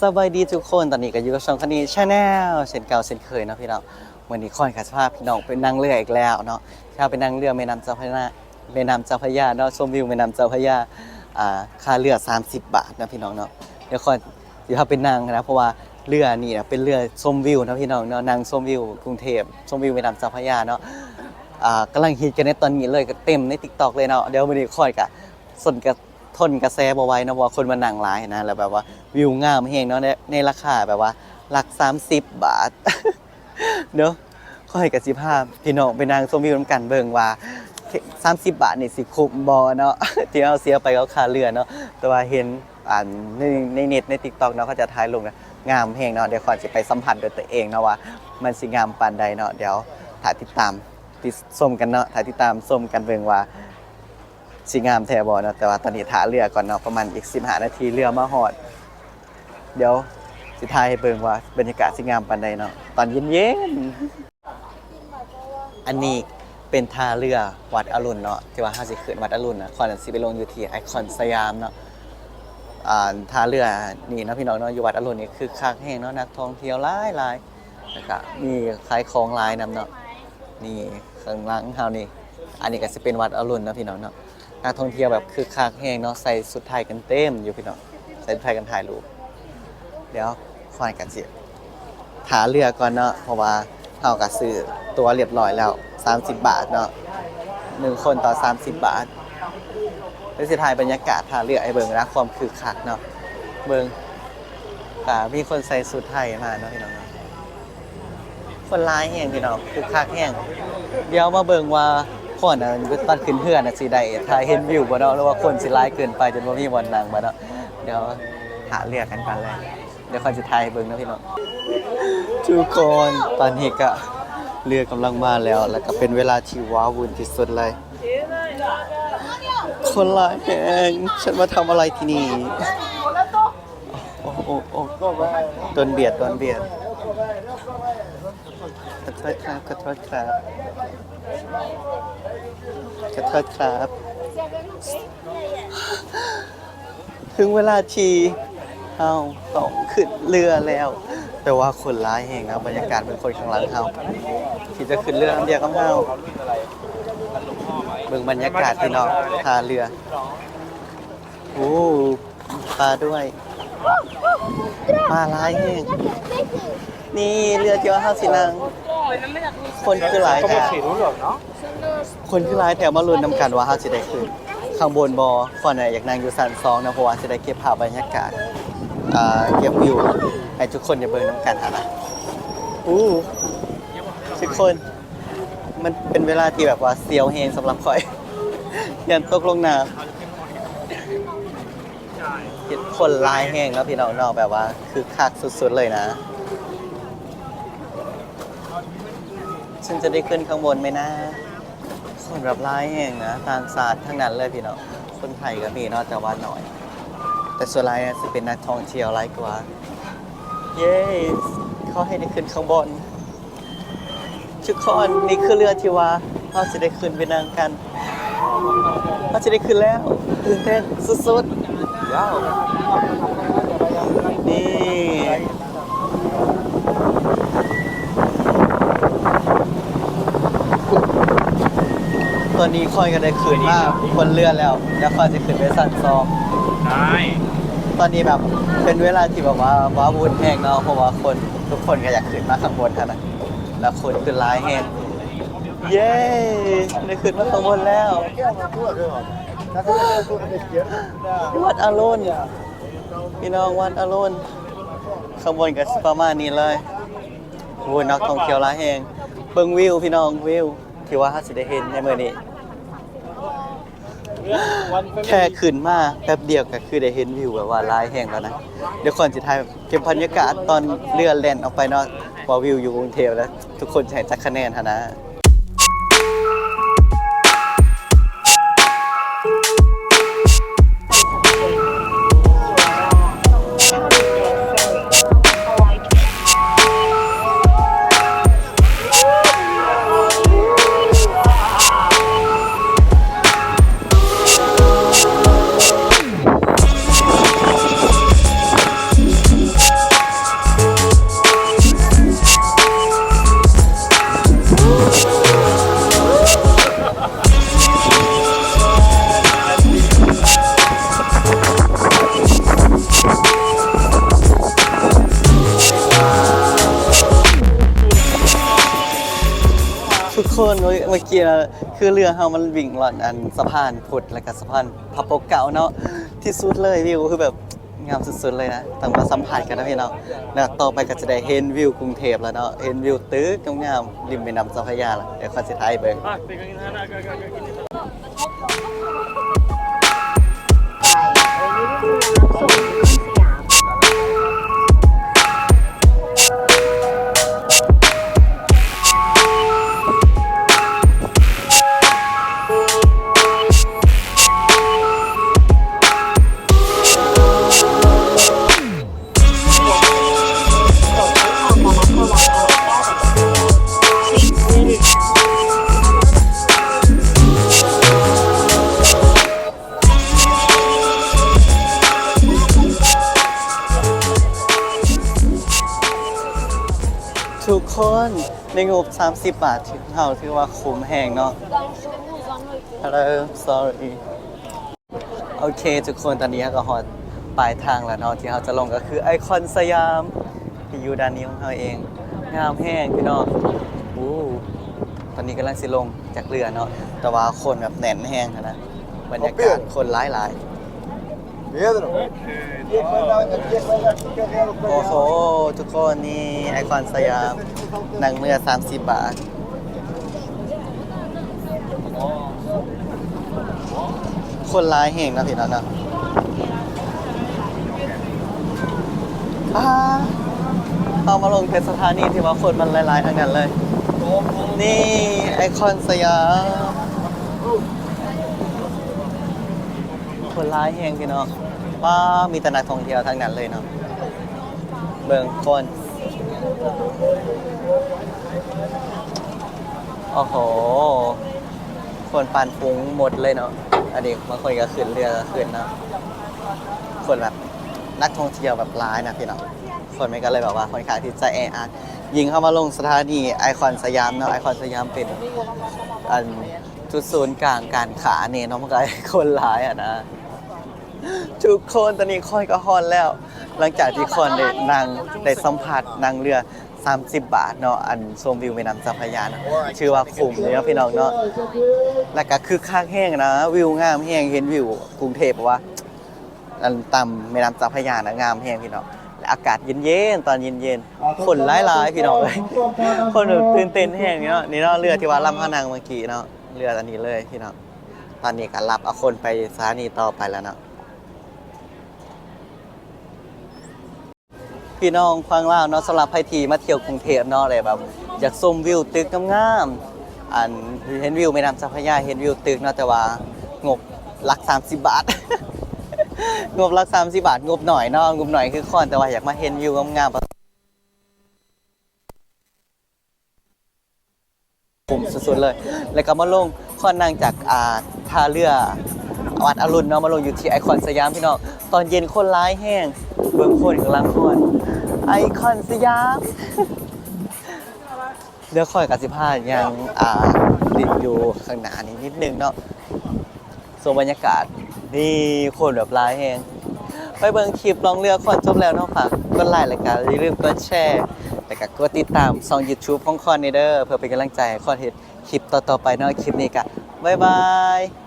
สบายดีทุกคนตอนนี้ก็อยู่กับช่องคันนี้ชาแนลเช่นเก่าเช่นเคยเนาะพี่น้องวันนี้ค่อยกับสภาพพี่น้องเป็นนั่งเรืออีกแล้วเนาะถ้าเป็นนั่งเรือแม่น้ำเจ้าพระยาแม่น้ำเจ้าพระยาเนาะชมวิวแม่น้ำเจ้าพระยาอ่าค่าเรือ 30 บาทนะพี่น้องเนาะเดี๋ยวค่อยสิพาเป็นนั่งนะเพราะว่าเรือนี่นะเป็นเรือชมวิวนะพี่น้องเนาะนั่งชมวิวกรุงเทพชมวิวแม่น้ำเจ้าพระยาเนาะอ่ากำลังฮิตกันในตอนนี้เลยก็เต็มใน TikTok เลยเนาะเดี๋ยววันนี้ค่อยกับสนกับ ทนกระแสบ่ไหว้นะเพราะว่าคนมานั่งหลายนะแล้วแบบว่าวิวงามเฮงเนาะในในราคาแบบว่าหลัก 30 บาทเนาะค่อยกับสิภาพพี่น้องไปนั่งชมวิวน้ำกันเบิ่งว่า30 บาทนี่สิคุ้มบ่เนาะที่เอาเสียไปก็ค่าเรือเนาะแต่ว่าเห็นอ่านในในเน็ตใน TikTok เนาะเขาจะถ่ายลงนะงามเฮงเนาะเดี๋ยวขอสิไปสัมผัสด้วยตัวเองเนาะว่า มันสิงามปานใดเนาะเดี๋ยวถ่ายติดตามติดชมกันเนาะถ่ายติดตามชมกันเบิ่งว่า สิงามแทบอเนาะแต่ว่าตอนนี้ถาเรือก่อนเนาะประมาณอีก 15 นาทีเรือมาหอด เดี๋ยวสิทายให้เบิ่งว่าบรรยากาศสิงามปานใดเนาะตอนเย็นๆอันนี้เป็นท่าเรือวัดอรุณเนาะที่ว่าเฮาสิขึ้นวัดอรุณนะคอนสิไปลงอยู่ที่ไอคอนสยามเนาะอ่าท่าเรือนี่เนาะพี่น้องเนาะอยู่วัดอรุณนี่คือคักแฮงเนาะนักท่องเที่ยวหลายหลายแล้วก็มีขายของหลายนํเนาะนี่ข้างหลังเฮานี่อันนี้ก็จะเป็นวัดอรุณเนาะพี่น้องเนาะ นักท่องเที่ยวแบบคือคักแห้งเนาะใส่สุดไทยกันเต็มอยู่พี่น้องใส่ชุดไทยกันถ่ายรูปเดี๋ยวค่อยกันสิถาเรือก่อนเนาะเพราะว่าเฮาก็ซื้อตัวเรียบร้อยแล้ว 30 บาทเนาะหนึ่งคนต่อ 30 บาทเดี๋ยวสิถ่ายบรรยากาศท่าเรือไอ้เบิงนะความคือคักเนาะเบิ่งก็มีคนใส่สุดไทยมาเนาะพี่น้องเนาะคนร้ายแห้งพี่น้องคือคักแห้งเดี๋ยวมาเบิงว่า คนน่ะตอนขึ้นเฮือนนะสิได้ถ่ายเห็นวิวบ่เนาะหรือว่าคนสิหลายเกินไปจนบ่มีวันนั่งบ่เนาะเดี๋ยวหาเรียกกันกันเลยเดี๋ยวค่อยสิถ่ายเบิ่งเนาะพี่น้องทุกคนตอนนี้ก็เรือกำลังมาแล้ว แล้วก็เป็นเวลาที่ว้าวุ่นที่สุดเลย คนลายแหงฉันมาทำอะไรที่นี่ โอ้โอ้โอ้โดนเบียดโดนเบียดขอโทษครับขอโทษครับ ขอโทษครับ ถึงเวลาที่เราต้องขึ้นเรือแล้ว แต่ว่าคนร้ายแห่งนะบรรยากาศเป็นคนข้างหลังเราที่จะขึ้นเรือลำเดียวกับเราเบิ่งบรรยากาศพี่น้องท่าเรือโอ้ปลาด้วยปลาร้ายแห่งนี่เรือเที่ยวห้าสินัง คนคือหลายแถวคนคือหลายแถวมาลุ้นนำกันว่าเฮาสิได้ขึ้นข้างบนบอคนน่ะอยากนั่งอยู่สันซองนะเพราะว่าสิได้เก็บภาพบรรยากาศอ่าเก็บวิวให้ทุกคนได้เบิ่งนำกันหานะอู้ทุกคน มันเป็นเวลาที่แบบว่าเสียวเฮงสำหรับข่อย ยันตกลงน้ำเห็นคนหลายแห้งแล้วพี่น้องเนอกแบบว่า คือคักสุดๆเลยนะ ฉันจะได้ขึ้นข้างบนไหมนะคนแบบร้ายเองนะต่างศาสตร์ทั้งนั้นเลยพี่เนาะคนไทยก็มีเนาะแต่ว่าน้อย แต่ส่วนรายจะเป็นนักท่องเที่ยวหลายกว่า เย้เขาให้ได้ขึ้นข้างบนทุกคนนี่คือเรือที่ว่าเราจะได้ขึ้นไปนั่งกันเราจะได้ขึ้นแล้วตื่นเต้นสุดๆว้าว ตอนนี้ค่อยก็ได้คืนมากบนเรือแล้วแล้วค่อยจะขึ้นไปสั่นซองได้ ตอนนี้แบบเป็นเวลาที่แบบว่าว้าวุ่นแห้งเนาะเพราะว่าคนทุกคนก็อยากขึ้นมาข้างบนกันนะแล้วคนขึ้นร้ายแห้งเย้ได้ขึ้นมาข้างบนแล้ว วัดอรุณพี่น้องวัดอรุณข้างบนก็สิประมาณนี้เลยโอ้ยนักท่องเที่ยวร้ายแห้งเบิ่งวิวพี่น้องวิวที่ว่าถ้าสิได้เห็นในมื้อนี้ แค่ขึ้นมาแป๊บเดียวก็คือได้เห็นวิวแบบว่าลายแห่งแล้วนะเดี๋ยวคนจะถ่ายเก็บบรรยากาศตอนเรือแล่นออกไปเนาะว่าวิวอยู่กรุงเทพแล้ว ทุกคนจะให้จักคะแนนหะนะ มื่อเมื่อกี้นะคือเรือเฮามันวิ่งหลอนอันสะพานพุทธแล้วก็สะพานพระปกเก่าเนาะที่สุดเลยวิวคือแบบงามสุดๆเลยนะต้องมาสัมผัสกันนะพี่น้องแล้วต่อไปก็จะได้เห็นวิวกรุงเทพแล้วเนาะเห็นวิวตึกงามๆริมแม่น้ำเจ้าพระยาแล้วเดี๋ยวขอสิท้ายเบิ่ง Ah, pegando ทุกคนในงบ 30 บาทที่เฮาถือว่าคุ้มแหงเนาะ Hello sorry โอเค ทุกคนตอนนี้ก็ฮอดปลายทางแล้วเนาะที่เราจะลงก็คือไอคอนสยามที่อยู่ด้านนี้ของเราเอง งามแห้งพี่น้องอู้ตอนนี้กำลังสิลงจากเรือเนาะแต่ว่าคนแบบแน่นแห้งนะบรรยากาศคนหลายหลาย Pedro, โอ้โห ทุกคนนี่ไอคอนสยามหนังเรือ30 บาท คนร้ายแห่งนะพี่น้องนะอ่าเอามาลงเป็นสถานีที่ว่าคนมันหลายๆทั้งนั้นเลย นี่ไอคอนสยาม คนร้ายแหงพี่น้องว้ามีแต่นักท่องเที่ยวทั้งนั้นเลยเนาะเบิ่งคนโอ้โห คนปานฟุ้งหมดเลยเนาะอันนี้บางคนก็ขึ้นเรือก็ขึ้นเนาะคนแบบนักท่องเที่ยวแบบร้ายนะพี่น้องคนไม่ก็เลยแบบว่าค่อนข้างที่จะแออัดยิงเข้ามาลงสถานีไอคอนสยามเนาะไอคอนสยามเป็นอันจุดศูนย์กลางการขาเนี่ยเนาะมันก็คนร้ายอะนะ ทุกคนตอนนี้ค่อยก็ฮอนแล้ว หลังจากที่คนได้นั่งได้สัมผัสนั่งเรือ 30 บาทเนาะอันชมวิวแม่น้ำเจ้าพระยานะชื่อว่าคุ้มเลยเนาะพี่น้องเนาะแล้วก็คือคักแห้งนะ วิวงามแห้งเห็นวิวกรุงเทพว่าอันต่ำแม่น้ำเจ้าพระยานะงามแห้งพี่น้องและอากาศเย็นๆตอนเย็นๆคนหลายๆพี่น้องเลยคนตื่นเต้นแห้งเนาะนี่เนาะเรือที่ว่าลำพะนังเมื่อกี้เนาะเรืออันนี้เลยพี่น้องตอนนี้ก็รับเอาคนไปสถานีต่อไปแล้วเนาะ พี่น้องฟังเล่าวเนาะสำหรับไพทีมาเที่ยวกรุงเทพเนาะเลยแบบอยากชมวิวตึกงามๆอันเห็นวิวแม่น้ำเจ้าพระยาเห็นวิวตึกเนาะแต่ว่างบหลัก 30 บาท งบหลัก 30 บาท งบหน่อยเนาะงบหน่อยคือคอนแต่ว่าอยากมาเห็นวิวงามๆผมสุดๆเลย แล้วก็มาลงข้อนั่งจากอ่าท่าเรือ วัดอรุณเนาะมาลงอยู่ที่ไอคอนสยามพี่น้องตอนเย็นคนร้ายแห้งเบิ่งคนกำลังคนไอคอนสยามเดี๋ยวค่อยกับสิพายังอ่าดินอยู่ข้างหน้านี้นิดนึงเนาะส่วนบรรยากาศนี่คนแบบร้ายแห้งไปเบิ่งคลิปลองเรือคอนจบแล้วเนาะฝากกดไลค์และก็อย่าลืมกดแชร์และก็กดติดตามช่อง YouTube ของคอนเนเดอร์เพื่อเป็นกำลังใจให้คอนเฮ็ดคลิปต่อๆไปเนาะคลิปนี้ก็บ๊ายบาย